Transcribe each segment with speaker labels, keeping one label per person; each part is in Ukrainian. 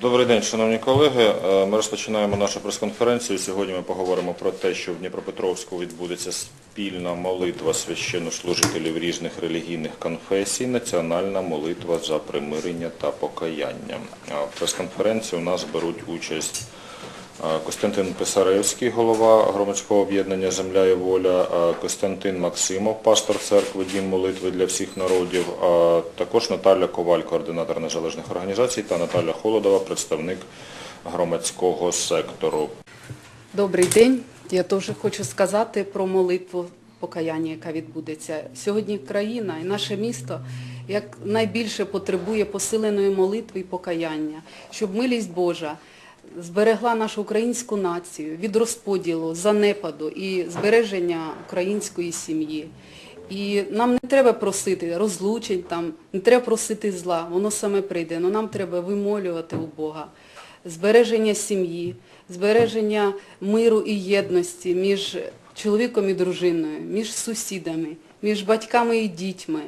Speaker 1: Добрий день, шановні колеги. Е, Ми розпочинаємо нашу прес-конференцію. Сьогодні ми поговоримо про те, що в Дніпропетровську відбудеться спільна молитва священнослужителів різних релігійних конфесій, національна молитва за примирення та покаяння. В прес-конференції у нас беруть участь Костянтин Писаревський, голова громадського об'єднання Земля і воля, Костянтин Максимов, пастор церкви Дім молитви для всіх народів, а також Наталя Коваль, координатор незалежних організацій, та Наталя Холодова, представник громадського сектору.
Speaker 2: Добрий день. Я теж хочу сказати про молитву покаяння, яка відбудеться. Сьогодні країна і наше місто як найбільше потребує посиленої молитви і покаяння, щоб милість Божа зберегла нашу українську націю від розподілу, занепаду і збереження української сім'ї. І нам не треба просити розлучень, там, не треба просити зла, воно саме прийде. але нам треба вимолювати у Бога збереження сім'ї, збереження миру і єдності між чоловіком і дружиною, між сусідами, між батьками і дітьми,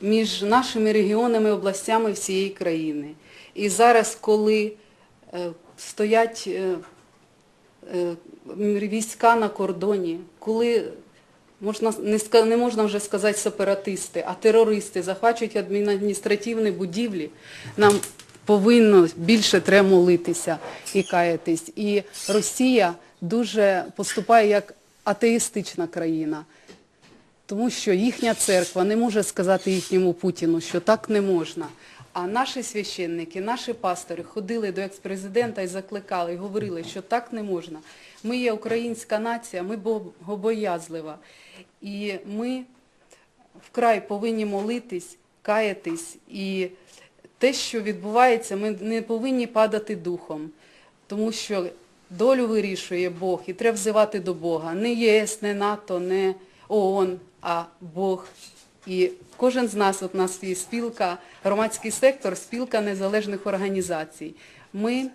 Speaker 2: між нашими регіонами, областями всієї країни. І зараз, коли е, стоять е, е, війська на кордоні, коли можна, не, не можна вже сказати сепаратисти, а терористи захвачують адміністративні будівлі, нам повинно більше треба молитися і каятись. І Росія дуже поступає як атеїстична країна. Тому що їхня церква не може сказати їхньому Путіну, що так не можна. А наші священники, наші пастори ходили до екс-президента і закликали, і говорили, що так не можна. Ми є українська нація, ми богобоязлива. І ми вкрай повинні молитись, каятись. І те, що відбувається, ми не повинні падати духом. Тому що долю вирішує Бог і треба взивати до Бога. Не ЄС, не НАТО, не ООН, а Бог. І кожен з нас, от у нас є спілка, громадський сектор, спілка незалежних організацій. Ми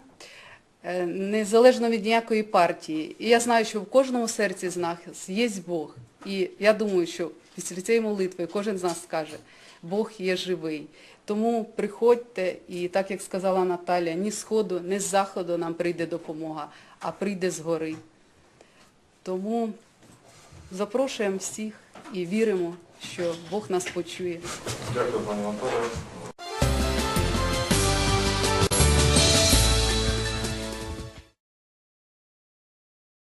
Speaker 2: е, незалежно від ніякої партії. І я знаю, що в кожному серці з нас є Бог. І я думаю, що після цієї молитви кожен з нас скаже, Бог є живий. Тому приходьте, і так як сказала Наталя, ні з сходу, ні з заходу нам прийде допомога, а прийде згори. Тому запрошуємо всіх і віримо, що Бог нас почує.
Speaker 1: Дякую, пані Наталія.